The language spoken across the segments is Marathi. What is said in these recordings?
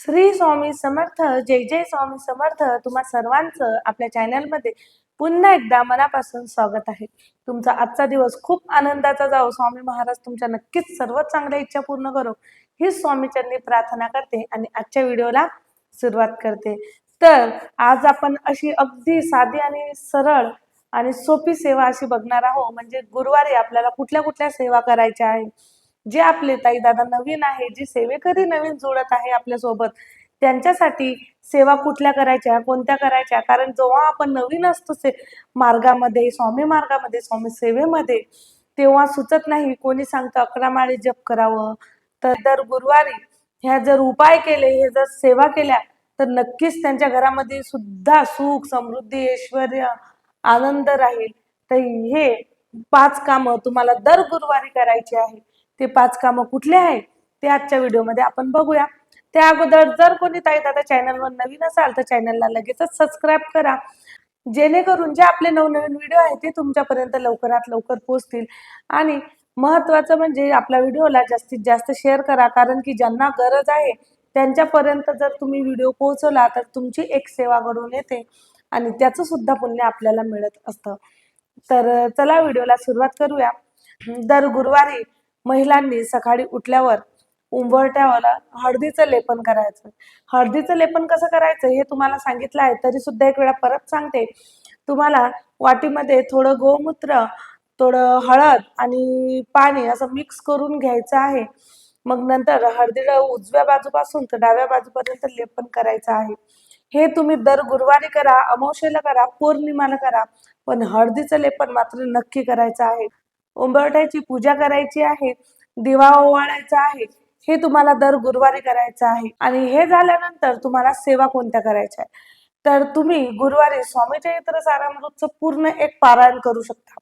श्री स्वामी समर्थ जय जय स्वामी समर्थ. तुम्हा सर्वांचं आपल्या चॅनलमध्ये पुन्हा एकदा मनापासून स्वागत आहे. तुमचा आजचा दिवस खूप आनंदाचा जाओ स्वामी महाराज तुमच्या नक्कीच सर्व चांगल्या इच्छा पूर्ण करो. ही स्वामीचरणी प्रार्थना करते आणि आजच्या व्हिडिओला सुरुवात करते. तर आज आपण अशी अगदी साधी आणि सरळ आणि सोपी सेवा अशी बघणार आहोत. म्हणजे गुरुवारी आपल्याला कुठल्या कुठल्या सेवा करायच्या आहे जे आपले ताई दादा नवीन आहे जे सेवेकरी नवीन जोडत आहे आपल्यासोबत त्यांच्यासाठी सेवा कुठल्या करायच्या कोणत्या करायच्या? कारण जेव्हा आपण नवीन असतो से मार्गामध्ये स्वामी मार्गामध्ये स्वामी सेवेमध्ये तेव्हा सुचत नाही कोणी सांगतं अकरा माळे जप करावं. तर दर गुरुवारी ह्या जर उपाय केले हे जर सेवा केल्या तर नक्कीच त्यांच्या घरामध्ये सुद्धा सुख समृद्धी ऐश्वर आनंद राहील. तर हे पाच कामं तुम्हाला दर गुरुवारी करायची आहे. ते पाच कामं कुठले आहे ते आजच्या व्हिडिओमध्ये आपण बघूया. त्या अगोदर जर कोणी ताई दादा चॅनलवर नवीन असाल तर चॅनलला लगेचच सबस्क्राईब करा. जेणेकरून जे आपले नवनवीन व्हिडिओ आहेत ते तुमच्यापर्यंत लवकरात लवकर पोहोचतील. आणि महत्वाचं म्हणजे आपल्या व्हिडिओला जास्तीत जास्त शेअर करा कारण की ज्यांना गरज आहे त्यांच्यापर्यंत जर तुम्ही व्हिडिओ पोहोचवला तर तुमची एक सेवा घडून येते. आणि त्याचं सुद्धा पुण्य आपल्याला मिळत असतं. तर चला व्हिडिओला सुरुवात करूया. दर गुरुवारी महिलांनी सकाळी उठल्यावर उंबरट्यावाला हळदीचं लेपन करायचं. हळदीचं लेपन कसं करायचं हे तुम्हाला सांगितलं आहे तरी सुद्धा एक वेळा परत सांगते. तुम्हाला वाटीमध्ये थोडं गोमूत्र थोडं हळद आणि पाणी असं मिक्स करून घ्यायचं आहे. मग नंतर हळदीला उजव्या बाजूपासून तर डाव्या बाजूपर्यंत लेपन करायचं आहे. हे तुम्ही दर गुरुवारी करा अमावशेला करा पौर्णिमाला करा पण हळदीचं लेपन मात्र नक्की करायचं आहे. उंबरठ्याची पूजा करायची आहे दिवा ओवाळायचा आहे हे तुम्हाला दर गुरुवारी करायचं आहे. आणि हे झाल्यानंतर तुम्हाला सेवा कोणत्या करायच्या आहे तर तुम्ही गुरुवारी स्वामी चरित्र सारामृतचं पूर्ण एक पारायण करू शकता.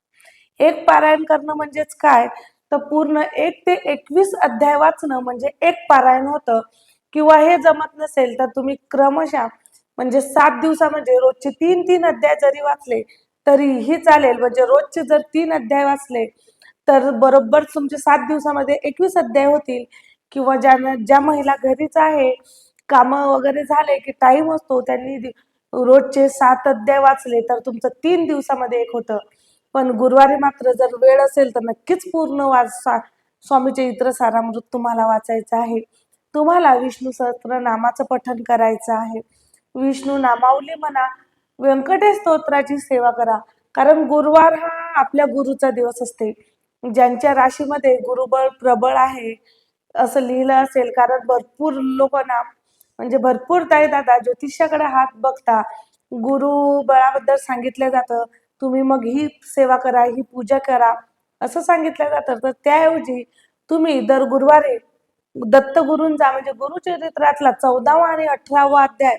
एक पारायण करणं म्हणजेच काय? तर पूर्ण एक ते एकवीस अध्याय वाचणं म्हणजे एक पारायण होतं. किंवा हे जमत नसेल तर तुम्ही क्रमशः म्हणजे सात दिवसामध्ये म्हणजे रोजचे तीन तीन अध्याय जरी वाचले तरीही चालेल. म्हणजे रोजचे जर तीन अध्याय वाचले तर बरोबर तुमचे सात दिवसामध्ये एकवीस अध्याय होतील. किंवा ज्यांना ज्या महिला घरीच आहे कामं वगैरे झाले की टाइम असतो त्यांनी रोजचे सात अध्याय वाचले तर तुमचं तीन दिवसामध्ये एक होतं. पण गुरुवारी मात्र जर वेळ असेल तर नक्कीच पूर्ण वाच सा- स्वामीचे इतर सारामृत तुम्हाला वाचायचं आहे. तुम्हाला विष्णू सहस्त्र नामाचं पठण करायचं आहे. विष्णू नामावली म्हणा व्यंकटेश स्तोत्राची सेवा करा. कारण गुरुवार हा आपल्या गुरुचा दिवस असते. ज्यांच्या राशीमध्ये गुरुबळ प्रबळ आहे असं लिहिलं असेल. कारण भरपूर लोक ना म्हणजे भरपूर ताई दादा ज्योतिषाकडे हात बघता गुरु बळाबद्दल सांगितलं जातं. तुम्ही मग ही सेवा करा ही पूजा करा असं सांगितलं जातं. तर त्याऐवजी तुम्ही दर गुरुवारी दत्तगुरूंचा म्हणजे गुरुचरित्रातला चौदावा आणि अठरावा अध्याय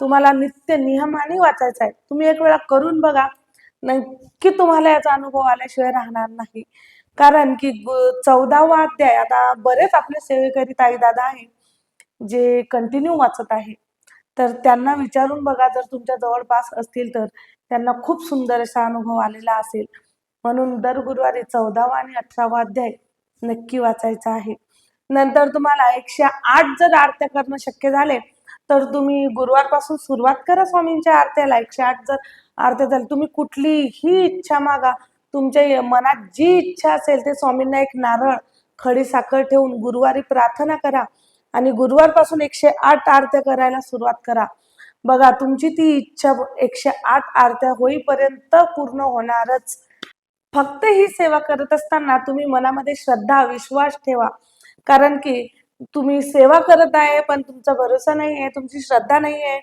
तुम्हाला नित्य नियमाने वाचायचा आहे. तुम्ही एक वेळा करून बघा. नक्की तुम्हाला याचा अनुभव आल्याशिवाय राहणार नाही. कारण की चौदावा अध्याय आता बरेच आपले सेवेकरी ताई दादा आहे जे कंटिन्यू वाचत आहे. तर त्यांना विचारून बघा जर तुमच्या जवळपास असतील तर. त्यांना खूप सुंदर असा अनुभव आलेला असेल. म्हणून दर गुरुवारी चौदावा आणि अठरावा अध्याय नक्की वाचायचा आहे. नंतर तुम्हाला एकशे आठ जर आरत्या करणं शक्य झाले तर तुम्ही गुरुवारपासून सुरुवात करा स्वामींच्या आरत्याला. एकशे आठ जर आरत्या झाल्या तुम्ही कुठलीही इच्छा मागा. तुमच्या मनात जी इच्छा असेल ते स्वामींना एक नारळ खडी साखर ठेवून गुरुवारी प्रार्थना करा. आणि गुरुवारपासून एकशे आठ आरत्या करायला सुरुवात करा. बघा तुमची ती इच्छा एकशे आठ आरत्या होईपर्यंत पूर्ण होणारच. फक्त ही सेवा करत असताना तुम्ही मनामध्ये श्रद्धा विश्वास ठेवा. कारण की तुम्ही सेवा करत आहे पण तुमचा भरोसा नाही आहे तुमची श्रद्धा नाही आहे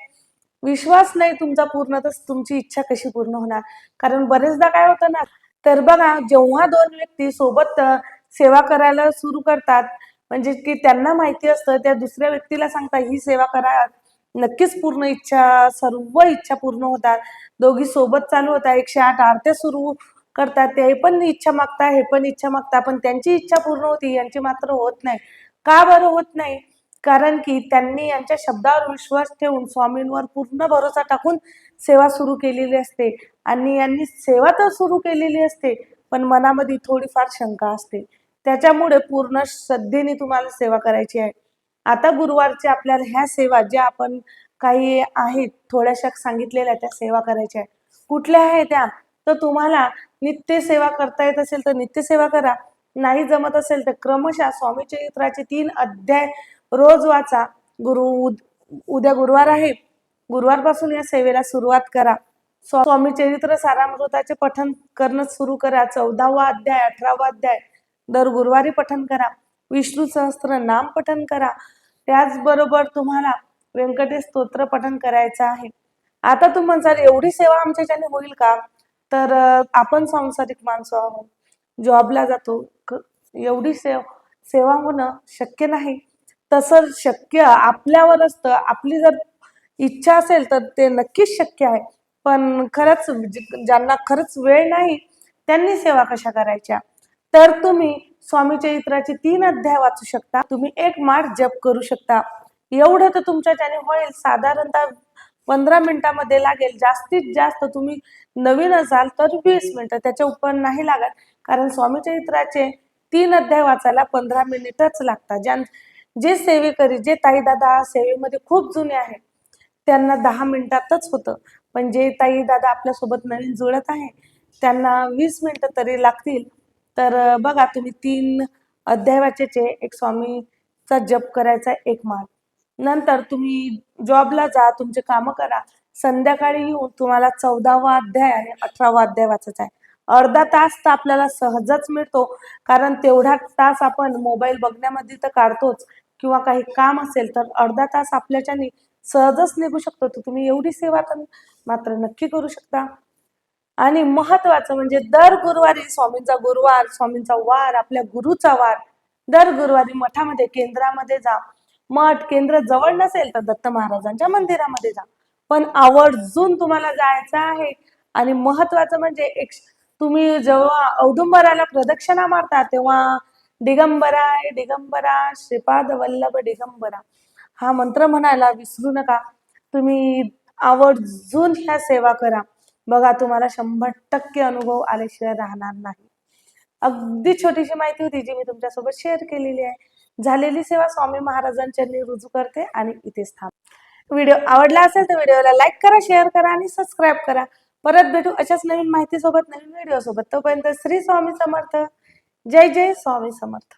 विश्वास नाही तुमचा पूर्ण तर तुमची इच्छा कशी पूर्ण होणार? कारण बरेचदा काय होतं ना तर बघा जेव्हा दोन व्यक्ती सोबत सेवा करायला सुरू करतात म्हणजे की त्यांना माहिती असतं त्या दुसऱ्या व्यक्तीला सांगता ही सेवा करा. नक्कीच पूर्ण इच्छा सर्व इच्छा पूर्ण होतात. दोघी सोबत चालू होतात एकशे आठ आरत्या सुरू करतात ते पण इच्छा मागता हे पण इच्छा मागता पण त्यांची इच्छा पूर्ण होती यांची मात्र होत नाही. का बरं होत नाही? कारण की त्यांनी यांच्या शब्दावर विश्वास ठेवून स्वामींवर पूर्ण भरोसा टाकून सेवा सुरू केलेली असते आणि यांनी सेवा तर सुरू केलेली असते पण मनामध्ये थोडीफार शंका असते. त्याच्यामुळे पूर्ण श्रद्धेने तुम्हाला सेवा करायची आहे. आता गुरुवारच्या आपल्याला ह्या सेवा ज्या आपण काही आहेत थोड्याशा सांगितलेल्या त्या सेवा करायच्या आहेत. कुठल्या आहे त्या? तर तुम्हाला नित्य सेवा करता येत असेल तर नित्य सेवा करा. नाही जमत असेल तर क्रमशः स्वामी चरित्राचे तीन अध्याय रोज वाचा. गुरु उद- उद्या गुरुवार आहे. गुरुवारपासून या सेवेला सुरुवात करा. स्वामी चरित्र सारामृताचे पठन करणं सुरू करा. चौदावा अध्याय अठरावा अध्याय दर गुरुवारी पठन करा. विष्णू सहस्त्र नाम पठन करा. त्याचबरोबर तुम्हाला व्यंकटेश स्तोत्र पठन करायचं आहे. आता तुम्ही म्हणसाल एवढी सेवा आमच्याच्याने होईल का? तर आपण सांसारिक माणसं आहोत. जॉबला जातो. क- एवढी सेव सेवा होणं शक्य नाही. तसं शक्य आपल्यावर असतं. आपली जर इच्छा असेल तर ते नक्कीच शक्य आहे. पण खरंच म्हणजे ज्यांना खरंच वेळ नाही त्यांनी सेवा कशा करायच्या? तर तुम्ही स्वामी चरित्राचे तीन अध्याय वाचू शकता. तुम्ही एक माळ जप करू शकता. एवढं तर तुमच्या त्याने होईल. साधारणतः पंधरा मिनिटामध्ये लागेल. जास्तीत जास्त तुम्ही नवीन असाल तर वीस मिनिटं. त्याच्या उपर नाही लागत. कारण स्वामी चरित्राचे तीन अध्याय वाचायला पंधरा मिनिटच लागतात. ज्यां जे सेवेकरी जे ताई दादा सेवेमध्ये खूप जुने आहेत त्यांना दहा मिनिटातच होतं. पण जे ताई दादा आपल्यासोबत नवीन जुळत आहे त्यांना वीस मिनिटं तरी लागतील. तर बघा तुम्ही तीन अध्याय वाचायचे. एक स्वामीचा जप करायचा एक मार्ग. नंतर तुम्ही जॉबला जा तुमचे कामं करा. संध्याकाळी येऊन तुम्हाला चौदावा अध्याय आणि अठरावा अध्याय वाचायचा आहे. अर्धा तास तर आपल्याला सहजच मिळतो कारण तेवढा तास आपण मोबाईल बघण्यामध्ये तर काढतोच. किंवा काही काम असेल तर अर्धा तास आपल्याच्याने सहजच निघू शकतो. तर तुम्ही एवढी सेवा तर मात्र नक्की करू शकता. आणि महत्वाचं म्हणजे दर गुरुवारी स्वामींचा गुरुवार स्वामींचा वार आपल्या गुरुचा वार. दर गुरुवारी मठामध्ये केंद्रामध्ये जा. मठ केंद्र जवळ नसेल तर दत्त महाराजांच्या मंदिरामध्ये जा. पण आवर्जून तुम्हाला जायचं आहे. आणि महत्वाचं म्हणजे एक तुम्ही जेव्हा औदुंबराला प्रदक्षिणा मारता तेव्हा दिगंबराय दिगंबरा श्रीपाद वल्लभ दिगंबरा. हा मंत्र म्हणायला विसरू नका. तुम्ही आवर्जून ह्या सेवा करा. बघा तुम्हाला शंभर टक्के अनुभव आल्याशिवाय राहणार नाही. अगदी छोटीशी माहिती होती जी मी तुमच्यासोबत शेअर केलेली आहे. झालेली सेवा स्वामी महाराजांच्या रुजू करते आणि इथेच थांब. व्हिडिओ आवडला असेल तर व्हिडिओला लाईक करा शेअर करा आणि सबस्क्राईब करा. परत भेटू अशाच नवीन माहिती सोबत नवीन व्हिडिओ सोबत तोपर्यंत श्री स्वामी समर्थ. जय जय स्वामी समर्थ.